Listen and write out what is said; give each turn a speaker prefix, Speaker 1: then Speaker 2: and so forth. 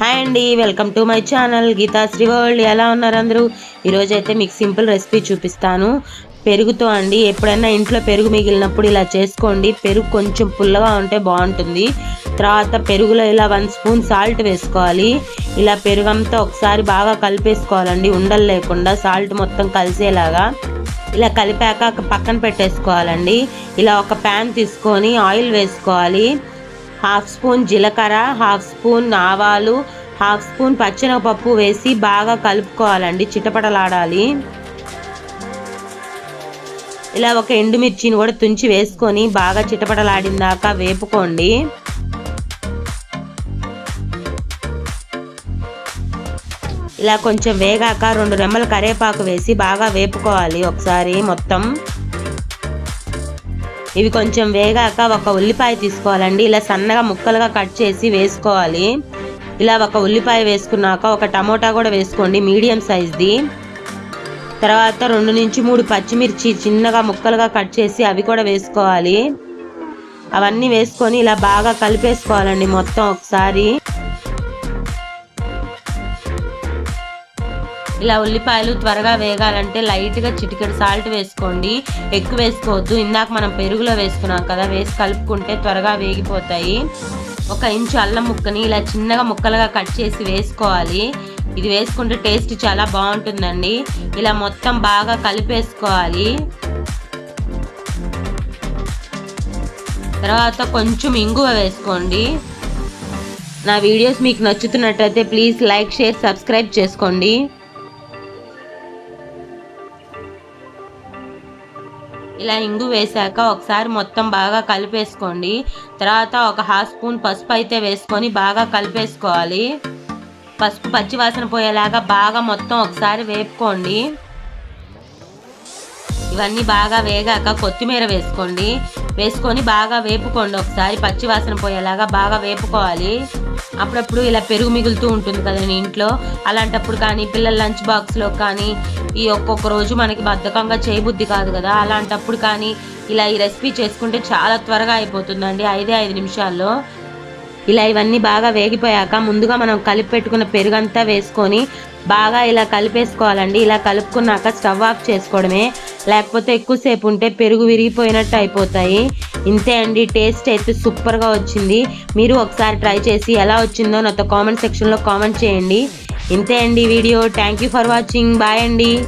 Speaker 1: Hi అండి welcome to my channel. Geethasri world. ఎలా ఉన్నారు అందరూ? ఈరోజు అయితే మీకు సింపుల్ రెసిపీ చూపిస్తాను. పెరుగుతో అండి ఎప్పుడైనా ఇంట్లో పెరుగు మిగిలినప్పుడు ఇలా చేసుకోండి. పెరుగు కొంచెం పుల్లగా ఉంటే బాగుంటుంది. తర్వాత పెరుగులో ఇలా వన్ స్పూన్ సాల్ట్ వేసుకోవాలి. ఇలా పెరుగంతా ఒకసారి బాగా కలిపేసుకోవాలండి ఉండలు లేకుండా. సాల్ట్ మొత్తం కలిసేలాగా ఇలా కలిపాక పక్కన పెట్టేసుకోవాలండి. ఇలా ఒక ప్యాన్ తీసుకొని ఆయిల్ వేసుకోవాలి. హాఫ్ స్పూన్ జీలకర్ర హాఫ్ స్పూన్ ఆవాలు హాఫ్ స్పూన్ పచ్చెనగపప్పు వేసి బాగా కలుపుకోవాలండి చిటపటలాడాలి. ఇలా ఒక ఎండుమిర్చిని కూడా తుంచి వేసుకొని బాగా చిటపటలాడిందాక వేపుకోండి. ఇలా కొంచెం వేగాక రెండు రెమ్మల కరేపాకు వేసి బాగా వేపుకోవాలి ఒకసారి మొత్తం. ఇవి కొంచెం వేగాక ఒక ఉల్లిపాయ తీసుకోవాలండి. ఇలా సన్నగా ముక్కలుగా కట్ చేసి వేసుకోవాలి. ఇలా ఒక ఉల్లిపాయ వేసుకున్నాక ఒక టమోటా కూడా వేసుకోండి మీడియం సైజ్ది. తర్వాత రెండు నుంచి మూడు పచ్చిమిర్చి చిన్నగా ముక్కలుగా కట్ చేసి అవి కూడా వేసుకోవాలి. అవన్నీ వేసుకొని ఇలా బాగా కలిపేసుకోవాలండి మొత్తం ఒకసారి. ఇలా ఉల్లిపాయలు త్వరగా వేగాలంటే లైట్గా చిటికెడు సాల్ట్ వేసుకోండి. ఎక్కువ వేసుకోవద్దు. ఇందాక మనం పెరుగులో వేసుకున్నాం కదా వేసి కలుపుకుంటే త్వరగా వేగిపోతాయి. ఒక ఇంచు అల్లం ముక్కని ఇలా చిన్నగా ముక్కలుగా కట్ చేసి వేసుకోవాలి. ఇది వేసుకుంటే టేస్ట్ చాలా బాగుంటుందండి. ఇలా మొత్తం బాగా కలిపేసుకోవాలి. తర్వాత కొంచెం ఇంగువ వేసుకోండి. నా వీడియోస్ మీకు నచ్చుతున్నట్టయితే ప్లీజ్ లైక్ షేర్ సబ్స్క్రైబ్ చేసుకోండి. ఇలా ఇంగు వేశాక ఒకసారి మొత్తం బాగా కలిపేసుకోండి. తర్వాత ఒక హాఫ్ స్పూన్ పసుపు అయితే వేసుకొని బాగా కలిపేసుకోవాలి. పసుపు పచ్చివాసన పోయేలాగా బాగా మొత్తం ఒకసారి వేపుకోండి. ఇవన్నీ బాగా వేగాక కొత్తిమీర వేసుకోండి. వేసుకొని బాగా వేపుకోండి. ఒకసారి పచ్చివాసన పోయేలాగా బాగా వేపుకోవాలి. అప్పుడప్పుడు ఇలా పెరుగు మిగులుతూ ఉంటుంది కదండి ఇంట్లో. అలాంటప్పుడు కానీ పిల్లల లంచ్ బాక్స్లో కానీ ఈ ఒక్కొక్క రోజు మనకి బద్ధకంగా చేయబుద్ధి కాదు కదా. అలాంటప్పుడు కానీ ఇలా ఈ రెసిపీ చేసుకుంటే చాలా త్వరగా అయిపోతుందండి. ఐదే ఐదు నిమిషాల్లో. ఇలా ఇవన్నీ బాగా వేగిపోయాక ముందుగా మనం కలిపి పెట్టుకున్న పెరుగంతా వేసుకొని బాగా ఇలా కలిపేసుకోవాలండి. ఇలా కలుపుకున్నాక స్టవ్ ఆఫ్ చేసుకోవడమే. లేకపోతే ఎక్కువసేపు ఉంటే పెరుగు విరిగిపోయినట్టు అయిపోతాయి. ఇంతే అండి. టేస్ట్ అయితే సూపర్గా వచ్చింది. మీరు ఒకసారి ట్రై చేసి ఎలా వచ్చిందో నాతో కామెంట్ సెక్షన్లో కామెంట్ చేయండి. ఇంతే అండి video. Thank you for watching. Bye అండి.